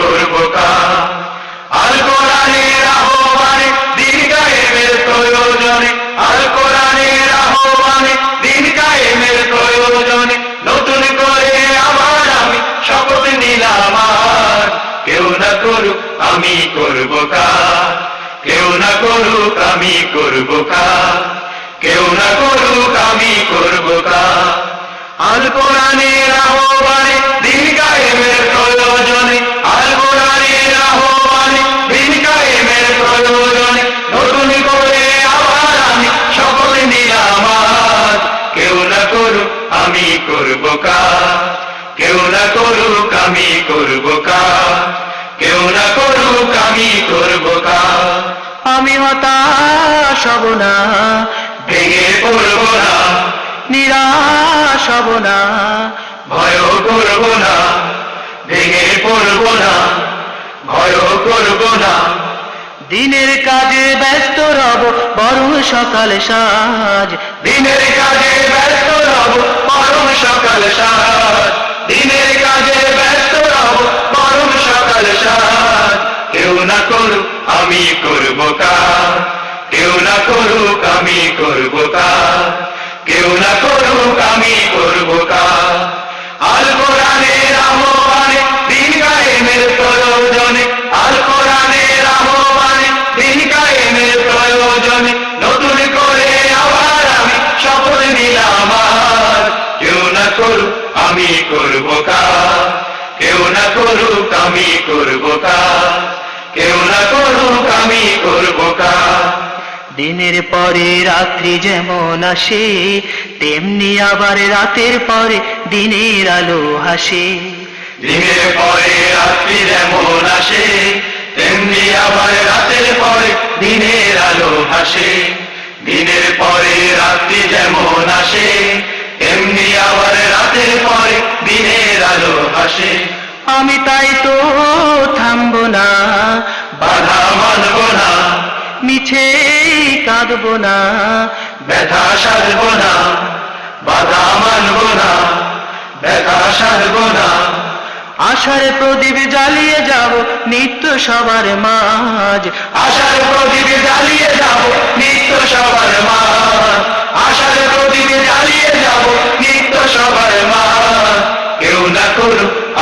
করব আল কোরআনের আহ্বানে দিন কায়েমের প্রয়োজনে, আল কোরআনের আহ্বানে দিন কায়েমের প্রয়োজনে, নতুন করে আবার আমি শপথ নিলাম কেউ না করুক আমি করব কাজ, কেউ না করুক আমি করব কাজ, কেউ না করুক আমি না করুক আমি করব কাজ কেউ না করুক আমি করব কাজ আমি হতাশ হব না ভেঙে পড়ব না। নিরাশ হব না। ভয় করব না ভেঙে পড়ব না। ভয় করব না। দিনের কাজে ব্যস্ত রব বরং সকাল সাজ। দিনের কাজে না করুক, আমি করব কাজ কেউ না করুক, আমি করব কাজ কেউ না করুক, আমি করব কাজ আল কোরআনের আহ্বানে দিন কায়েমের প্রয়োজনে, আল কোরআনের আহ্বানে দিন কায়েমের প্রয়োজনে, নতুন করে আবার আমি শপথ নিলাম কেউ না করুক, আমি করব কাজ কেউ না করুক, আমি করব কাজ কেউ না করুক আমি করব কাজ। দিনের পরে রাত্রি যেমন আসে তেমনি আবার রাতের পরে দিনের আলো হাসে দিনের পরে রাত্রি যেমন আসে তেমনি আবার রাতের পরে দিনের আলো হাসে দিনের পরে রাত্রি যেমন আসে তেমনি আবার রাতের পরে দিনের আলো হাসে আমি তাই তো থামব না। বাধা মানব না। মিছে কাঁদব না। ব্যথা সারব না। বাধা মানব না। ব্যথা সারব না। আশার প্রদীপ জ্বালিয়ে যাব নিত্য সবার মাঝ।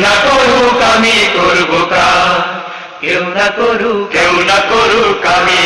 না করুক আমি করব কাজ কেউ না করুক কেউ না করুক। আমি